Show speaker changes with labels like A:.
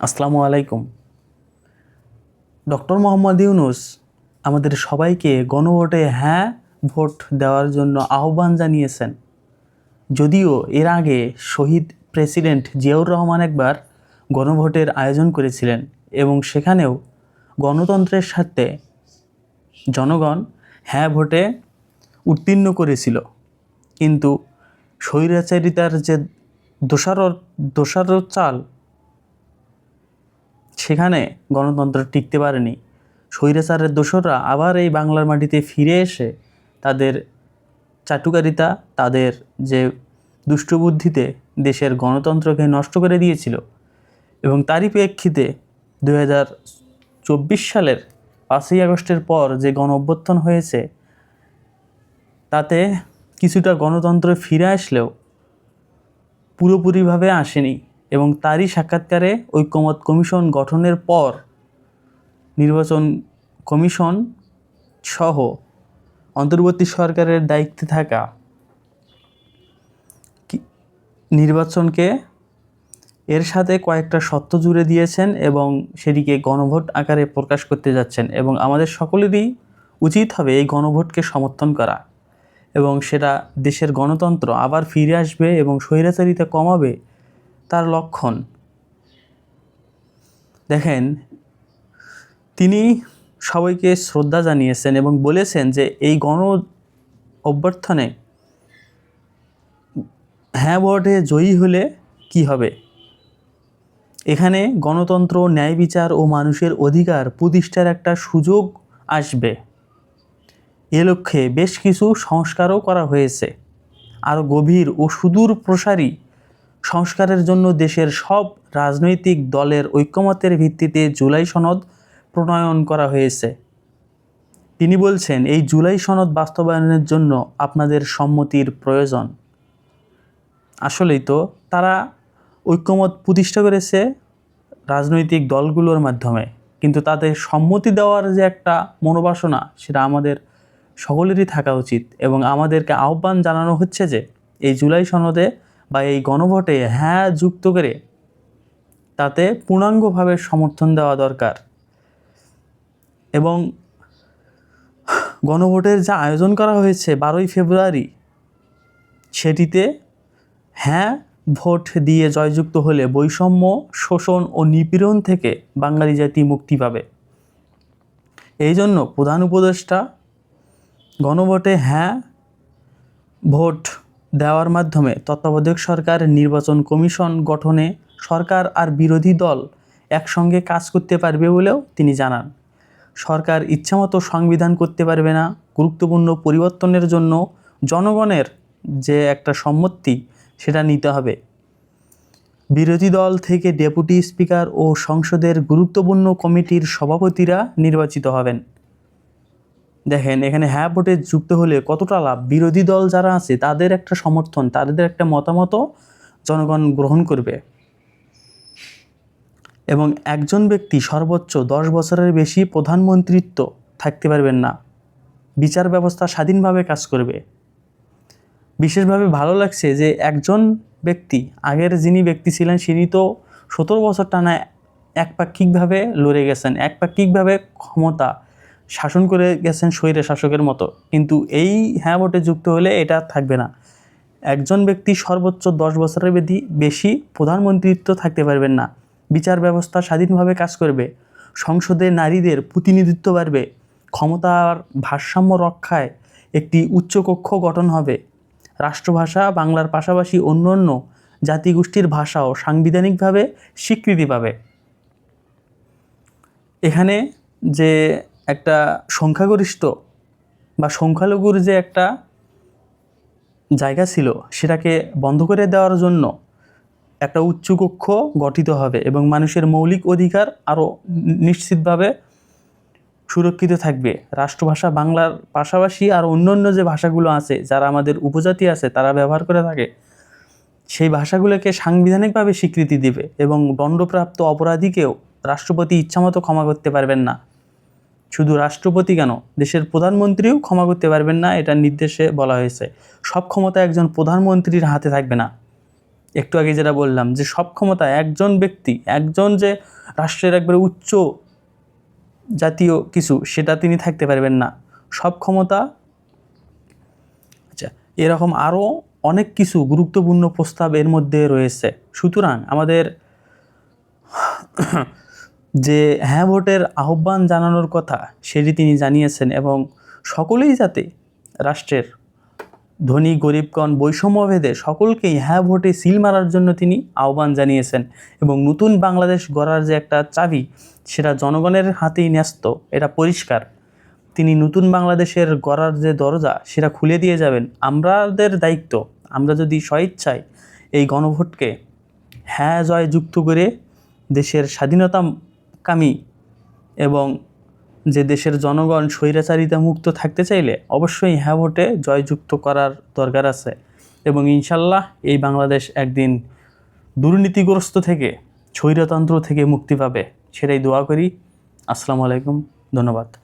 A: আসসালামু আলাইকুম। ডক্টর মোহাম্মদ ইউনুস, আমাদের সবাইকে গণভোটে হ্যাঁ ভোট দেওয়ার জন্য আহ্বান জানিয়েছেন। যদিও এর আগে শহীদ প্রেসিডেন্ট জিয়াউর রহমান একবার গণভোটের আয়োজন করেছিলেন এবং সেখানেও গণতন্ত্রের সাথে জনগণ হ্যাঁ ভোটে উত্তীর্ণ করেছিল। কিন্তু স্বৈরাচারিতার যে দোষারত দোষারত চাল সেখানে গণতন্ত্র টিকতে পারেনি। স্বৈরাচারের দোসররা আবার এই বাংলার মাটিতে ফিরে এসে তাদের চাটুকারিতা, তাদের যে দুষ্টবুদ্ধিতে দেশের গণতন্ত্রকে নষ্ট করে দিয়েছিল এবং তারই প্রেক্ষিতে দু হাজার চব্বিশ সালের পাঁচই আগস্টের পর যে গণ অভ্যুত্থান হয়েছে, তাতে কিছুটা গণতন্ত্র ফিরে আসলেও পুরোপুরিভাবে আসেনি। এবং তারই সাক্ষাৎকারে ঐক্যমত কমিশন গঠনের পর নির্বাচন কমিশন সহ অন্তর্বর্তী সরকারের দায়িত্বে থাকা নির্বাচনকে এর সাথে কয়েকটা সত্য জুড়ে দিয়েছেন এবং সেটিকে গণভোট আকারে প্রকাশ করতে যাচ্ছেন এবং আমাদের সকলেরই উচিত হবে এই গণভোটকে সমর্থন করা এবং সেটা দেশের গণতন্ত্র আবার ফিরে আসবে এবং স্বৈরাচারিতা কমাবে তার লক্ষণ। দেখেন, তিনি সবাইকে শ্রদ্ধা জানিয়েছেন এবং বলেছেন যে এই গণ অভ্যর্থনে হ্যাঁ ভোটে জয়ী হলে কি হবে? এখানে গণতন্ত্র, ন্যায় বিচার ও মানুষের অধিকার প্রতিষ্ঠার একটা সুযোগ আসবে। এ লক্ষ্যে বেশ কিছু সংস্কারও করা হয়েছে। আরও গভীর ও সুদূর প্রসারী সংস্কারের জন্য দেশের সব রাজনৈতিক দলের ঐক্যমতের ভিত্তিতে জুলাই সনদ প্রণয়ন করা হয়েছে। তিনি বলছেন, এই জুলাই সনদ বাস্তবায়নের জন্য আপনাদের সম্মতির প্রয়োজন। আসলেই তো, তারা ঐক্যমত প্রতিষ্ঠা করেছে রাজনৈতিক দলগুলোর মাধ্যমে। কিন্তু তাদের সম্মতি দেওয়ার যে একটা মনোবাসনা, সেটা আমাদের সকলেরই থাকা উচিত। এবং আমাদেরকে আহ্বান জানানো হচ্ছে যে, এই জুলাই সনদে বা এই গণভোটে হ্যাঁ যুক্ত করে তাতে পূর্ণাঙ্গভাবে সমর্থন দেওয়া দরকার। এবং গণভোটের যা আয়োজন করা হয়েছে বারোই ফেব্রুয়ারি, সেটিতে হ্যাঁ ভোট দিয়ে জয়যুক্ত হলে বৈষম্য, শোষণ ও নিপীড়ন থেকে বাঙালি জাতি মুক্তি পাবে। এই জন্য প্রধান উপদেষ্টা গণভোটে হ্যাঁ ভোট দেওয়ার মাধ্যমে তত্ত্বাবধায়ক সরকার, নির্বাচন কমিশন গঠনে সরকার আর বিরোধী দল একসঙ্গে কাজ করতে পারবে বলেও তিনি জানান। সরকার ইচ্ছামতো সংবিধান করতে পারবে না। গুরুত্বপূর্ণ পরিবর্তনের জন্য জনগণের যে একটা সম্মতি, সেটা নিতে হবে। বিরোধী দল থেকে ডেপুটি স্পিকার ও সংসদের গুরুত্বপূর্ণ কমিটির সভাপতিরা নির্বাচিত হবেন। দেখেন, এখানে হ্যাঁ ভোটে যুক্ত হলে কতটা লাভ? বিরোধী দল যারা আছে, তাদের একটা সমর্থন, তাদের একটা মতামতও জনগণ গ্রহণ করবে। এবং একজন ব্যক্তি সর্বোচ্চ দশ বছরের বেশি প্রধানমন্ত্রিত্ব থাকতে পারবেন না। বিচার ব্যবস্থা স্বাধীনভাবে কাজ করবে। বিশেষভাবে ভালো লাগছে যে একজন ব্যক্তি, আগের যিনি ব্যক্তি ছিলেন তিনি তো সতেরো বছর টানা একপাক্ষিকভাবে লড়ে গেছেন একপাক্ষিকভাবে ক্ষমতা শাসন করে গেছেন স্বৈরে শাসকের মতো। কিন্তু এই হ্যাঁ ভোটে যুক্ত হলে এটা থাকবে না। একজন ব্যক্তি সর্বোচ্চ দশ বছরের বেশি বেশি প্রধানমন্ত্রিত্ব থাকতে পারবেন না। বিচার ব্যবস্থা স্বাধীনভাবে কাজ করবে। সংসদে নারীদের প্রতিনিধিত্ব বাড়বে। ক্ষমতার ভারসাম্য রক্ষায় একটি উচ্চকক্ষ গঠন হবে। রাষ্ট্রভাষা বাংলার পাশাপাশি অন্য অন্য জাতিগোষ্ঠীর ভাষাও সাংবিধানিকভাবে স্বীকৃতি পাবে। এখানে যে একটা সংখ্যাগরিষ্ঠ বা সংখ্যালঘুর যে একটা জায়গা ছিল, সেটাকে বন্ধ করে দেওয়ার জন্য একটা উচ্চকক্ষ গঠিত হবে এবং মানুষের মৌলিক অধিকার আরও নিশ্চিতভাবে সুরক্ষিত থাকবে। রাষ্ট্রভাষা বাংলার পাশাপাশি আর অন্যান্য যে ভাষাগুলো আছে, যারা আমাদের উপজাতি আছে, তারা ব্যবহার করে থাকে, সেই ভাষাগুলোকে সাংবিধানিকভাবে স্বীকৃতি দিবে এবং দণ্ডপ্রাপ্ত অপরাধীকেও রাষ্ট্রপতি ইচ্ছামতো ক্ষমা করতে পারবেন না। শুধু রাষ্ট্রপতি কেন? দেশের প্রধানমন্ত্রীও ক্ষমা করতে পারবেন না, এটা নির্দেশে বলা হয়েছে। সব ক্ষমতা একজন প্রধানমন্ত্রীর হাতে থাকবে না। একটু আগে যেটা বললাম যে, সব ক্ষমতা একজন ব্যক্তি, একজন যে রাষ্ট্রের একবারে উচ্চ জাতীয় কিছু, সেটা তিনি থাকতে পারবেন না। সব ক্ষমতা আচ্ছা এরকম আরও অনেক কিছু গুরুত্বপূর্ণ প্রস্তাব এর মধ্যে রয়েছে। সুতরাং আমাদের যে হ্যাঁ ভোটের আহ্বান জানানোর কথা সেটি তিনি জানিয়েছেন এবং সকলেই যাতে রাষ্ট্রের ধনী, গরিবগণ বৈষম্যভেদে সকলকেই হ্যাঁ ভোটে সিল মারার জন্য তিনি আহ্বান জানিয়েছেন এবং নতুন বাংলাদেশ গড়ার যে একটা চাবি, সেটা জনগণের হাতেই ন্যস্ত, এটা পরিষ্কার। তিনি নতুন বাংলাদেশের গড়ার যে দরজা, সেটা খুলে দিয়ে যাবেন। আমাদের দায়িত্ব, আমরা যদি স্বইচ্ছায় এই গণভোটকে হ্যাঁ জয় যুক্ত করে দেশের স্বাধীনতাকামী এবং যে দেশের জনগণ স্বৈরাচারিতা মুক্ত থাকতে চাইলে অবশ্যই হ্যাঁ ভোটে জয়যুক্ত করার দরকার আছে এবং ইনশাল্লাহ এই বাংলাদেশ একদিন দুর্নীতিগ্রস্ত থেকে, স্বৈরতন্ত্র থেকে মুক্তি পাবে, সেটাই দোয়া করি। আসসালামু আলাইকুম, ধন্যবাদ।